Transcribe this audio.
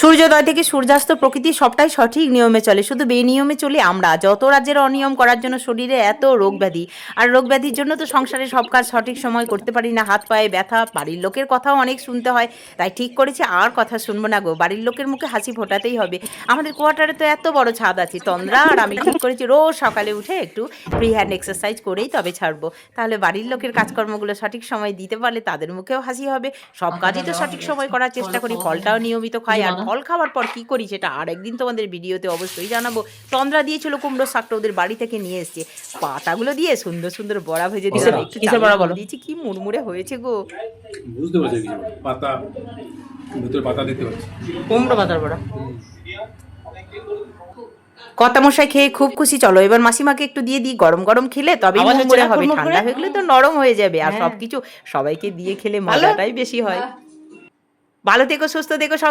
সূর্যোদয় থেকে সূর্যাস্ত প্রকৃতি সবটাই সঠিক নিয়মে চলে। শুধু বেনিয়মে চলে আমরা। যত রাজ্যের অনিয়ম করার জন্য শরীরে এত রোগ ব্যাধি। আর রোগ ব্যাধির জন্য তো সংসারে সব কাজ সঠিক সময় করতে পারি না। হাত পায়ে ব্যথা, বাড়ির লোকের কথাও অনেক শুনতে হয়। তাই ঠিক করেছি, আর কথা শুনব না গো। বাড়ির লোকের মুখে হাসি ফোটাতেই হবে। আমাদের কোয়ার্টারে তো এত বড় ছাদ আছে। তন্দ্রা আর আমি ঠিক করেছি, রোজ সকালে উঠে একটু ফ্রি হ্যান্ড এক্সারসাইজ করেই তবে ছাড়বো। তাহলে বাড়ির লোকের কাজকর্মগুলো সঠিক সময় দিতে পারলে তাদের মুখেও হাসি হবে। সব কাজই তো সঠিক সময় করার চেষ্টা করি। ফলটাও নিয়মিত খাই। আর ফল খাওয়ার পর কি করি সেটা আর একদিন তোমাদের ভিডিওতে অবশ্যই জানাব। তন্দ্রা দিয়েছিল কুমড়ো শাকটা ওদের বাড়ি থেকে নিয়ে এসছে। পাতাগুলো দিয়ে সুন্দর সুন্দর বড়া ভেজে দিয়েছে। কিসের- বড়া বলো? দিয়েছি কি মুড়মুড়ে হয়েছে গো। বুঝতে পারছি পাতা ভিতরে পাতা দেখতে পাচ্ছি কুমড়ো পাতার বড়া। কর্তা মশাই খেয়ে খুব খুশি। চলো এবার মাসিমাকে একটু দিয়ে দিই। গরম গরম খেলে তবে মুড়মুড়ে হবে। ঠান্ডা হয়ে গেলে তো নরম হয়ে যাবে। আর হ্যাঁ। সবকিছু সবাইকে দিয়ে খেলে? মজাটাই বেশি হয়। ভালো থেকো সুস্থ থেকো সব